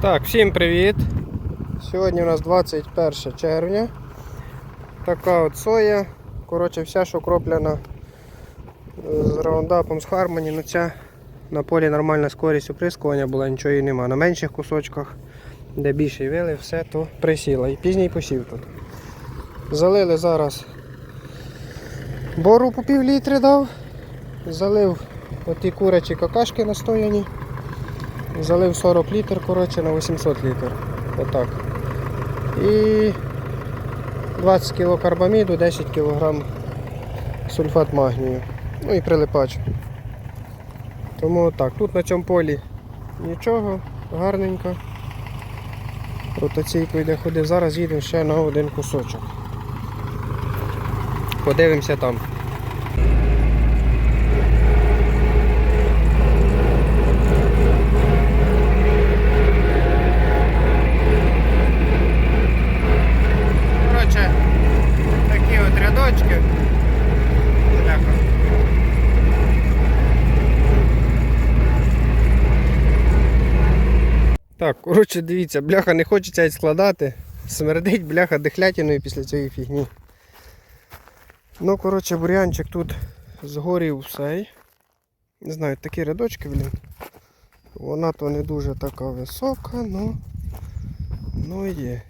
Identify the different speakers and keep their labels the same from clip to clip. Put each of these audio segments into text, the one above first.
Speaker 1: Так, всім привіт! Сьогодні у нас 21 червня. Така от соя. Коротше, вся, що кроплена з раундапом, з Хармоні, ну ця на полі нормальна скорість оприскування була, нічого її нема. На менших кусочках, де більше вили, все то присіла. І пізній посів тут. Залили зараз бору по пів літри дав. Залив оті курячі какашки настояні. Залив 40 літр, коротше, на 800 літр. Отак. І 20 кг карбаміду, 10 кг сульфат магнію. Ну і прилипач. Тому так, тут на цьому полі нічого, гарненько. Ротаційку йде ходив. Зараз їдемо ще на один кусочок. Подивимося там. Коротше, Бляха. Так, коротше, дивіться, бляха не хочеться й складати. Смердить бляха дихлятіною після цієї фігні. Ну, коротше, бурянчик тут згорів все. Не знаю, такі рядочки, блін. Вона то не дуже така висока, ну, ну є.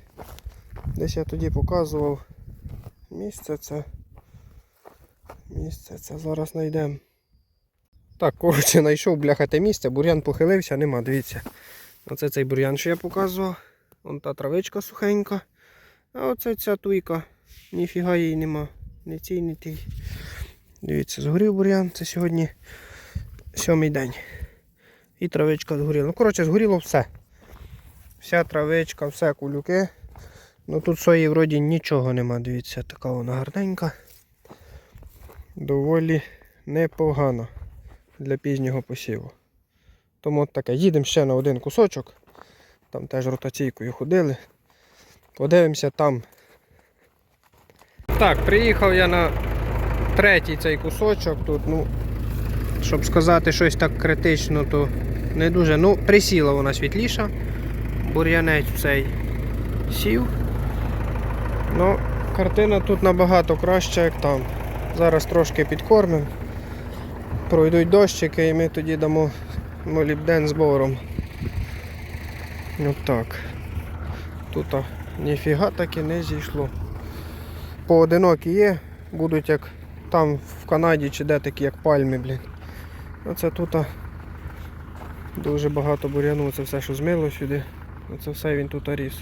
Speaker 1: Десь я тоді показував місце це. Місце це зараз знайдемо. Так, коротше, знайшов бляха те місце, бур'ян похилився, нема, дивіться. Оце цей бур'ян, що я показував. Вон та травичка сухенька. А оце ця туйка. Ніфіга її нема. Ні цій, ні тій. Дивіться, згорів бур'ян. Це сьогодні сьомий день. І травичка згоріла. Ну, коротше, згоріло все. Вся травичка, все кулюки. Ну тут сої вроді нічого нема, дивіться, така вона гарненька. Доволі непогано для пізнього посіву. Тому от таке. Їдемо ще на один кусочок. Там теж ротаційкою ходили. Подивимося там. Так, приїхав я на третій цей кусочок тут, ну, щоб сказати щось так критично, то не дуже. Ну, присіла вона світліша. Бур'янець цей сів. Ну, картина тут набагато краща, як там. Зараз трошки підкормимо. Пройдуть дощики і ми тоді дамо молібден з бором. От так. Тут ніфіга так і не зійшло. Поодинокі є, будуть як там в Канаді чи де такі, як пальми, блін. Оце тут дуже багато бур'яну, це все, що змило сюди. Оце все він тут ріс.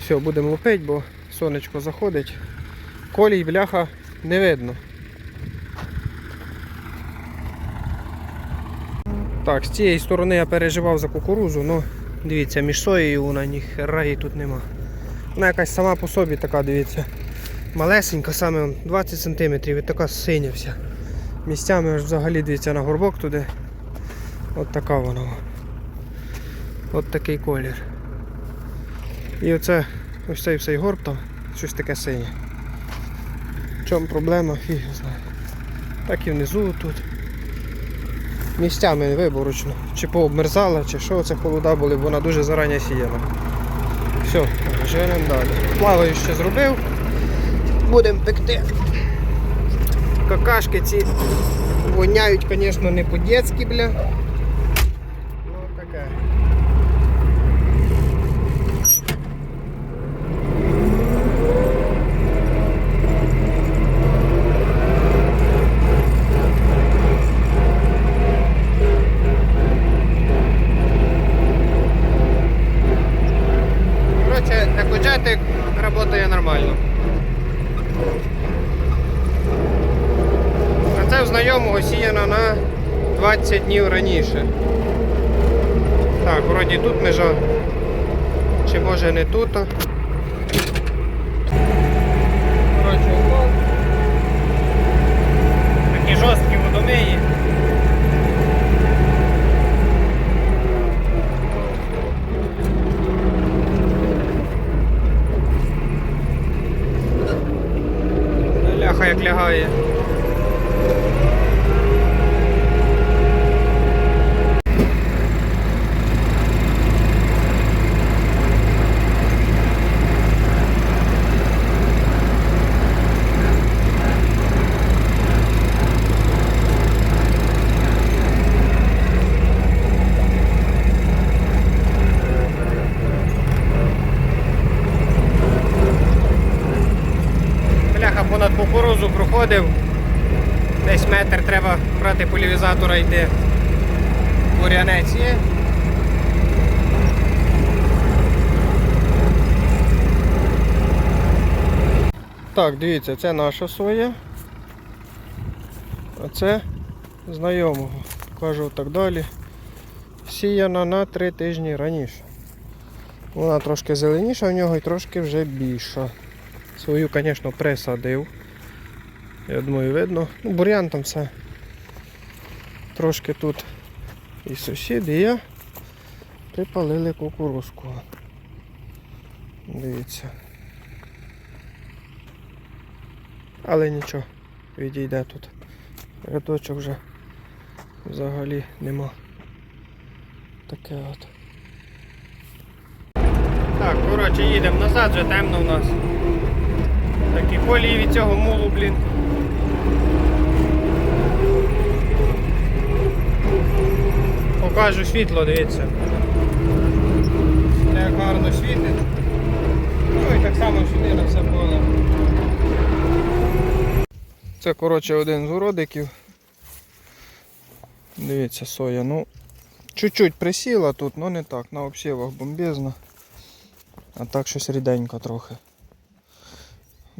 Speaker 1: Все, будемо лупити, бо сонечко заходить. Колій, бляха, не видно. Так, з цієї сторони я переживав за кукурузу, але дивіться, між соєю вона ніхера тут нема. Вона якась сама по собі така, дивіться. Малесенька, саме 20 см і така синя вся. Місцями аж взагалі дивіться на горбок туди. От така вона. От такий колір. І оце ось цей всей горб там, щось таке синє. В чому проблема, фіг знає. Так і внизу тут. Місцями виборочно. Чи пообмерзала, чи що це холода були, бо вона дуже зарані сіяла. Все, женемо далі. Плаваю ще зробив. Будемо пекти. Какашки ці воняють, звісно, не по-дєцьки, бля. В знайомого сіяна на 20 днів раніше. Так, вроді тут межа. Чи може не тут? Коротше. Такі жорсткі водомиї. Ляха як лягає. кукурузу проходив. Десь метр треба брати полівізатора йти. Бурянець є. Так, дивіться, це наша соя. А це знайомого. Кажу так далі. Сіяна на три тижні раніше. Вона трошки зеленіша в нього і трошки вже більша. Свою, звісно, присадив. Я думаю, видно. Ну, бур'ян там все. Трошки тут і сусіди, і припалили кукурузку. Дивіться. Але нічого, відійде тут. Рядочок вже взагалі нема. Таке от. Так, коротше, їдемо назад, вже темно в нас. Такі колії від цього мулу, блін. Покажу світло, дивіться. Як гарно світить. Ну і так само сюди на все поле. Це, коротше, один з уродиків. Дивіться, соя. Ну, чуть-чуть присіла тут, але не так. На обсівах бомбезно. А так щось ріденько трохи.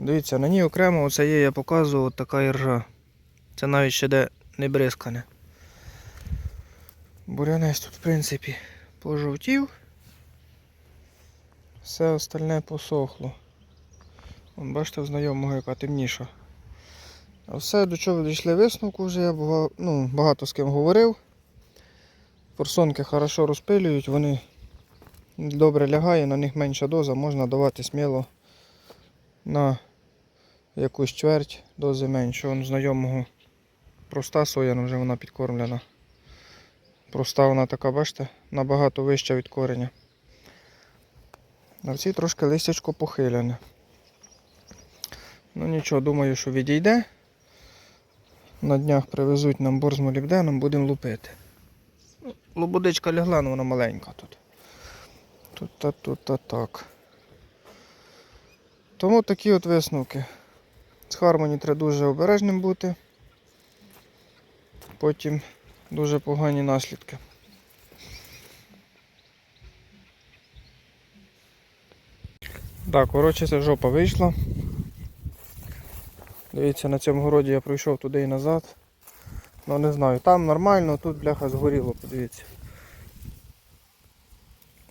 Speaker 1: Дивіться, на ній окремо оце є, я показував, така іржа. Це навіть ще де не бризкане. Бурянець тут, в принципі, пожовтів. Все остальне посохло. Вон, бачите, знайомого яка темніша. А все, до чого дійшли висновку вже, я бага- ну, багато з ким говорив. Форсунки хорошо розпилюють, вони добре лягає, на них менша доза, можна давати сміло на якусь чверть дози менше. Вон знайомого проста соя, ну вже вона підкормлена. Проста вона така, бачите, набагато вища від кореня. А в цій трошки листячко похилене. Ну нічого, думаю, що відійде. На днях привезуть нам бор з молібденом, будемо лупити. Ну, Лободичка лягла, але вона маленька тут. Тут та тут та так. Тому такі от висновки. З Хармоні треба дуже обережним бути. Потім дуже погані наслідки. Так, коротше, це жопа вийшла. Дивіться, на цьому городі я пройшов туди і назад. Ну не знаю, там нормально, тут бляха згоріло, подивіться.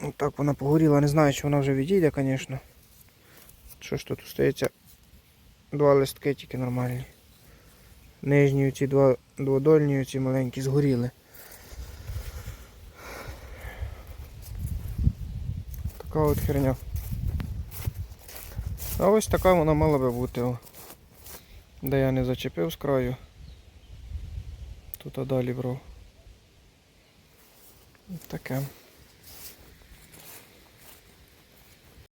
Speaker 1: Ну, так вона погоріла, не знаю, чи вона вже відійде, звісно. Що ж тут остається? Два листки тільки нормальні. Нижні ці два дводольні, ці маленькі згоріли. Така от херня. А ось така вона мала би бути. О. Де я не зачепив з краю. Тут а далі брав. Таке.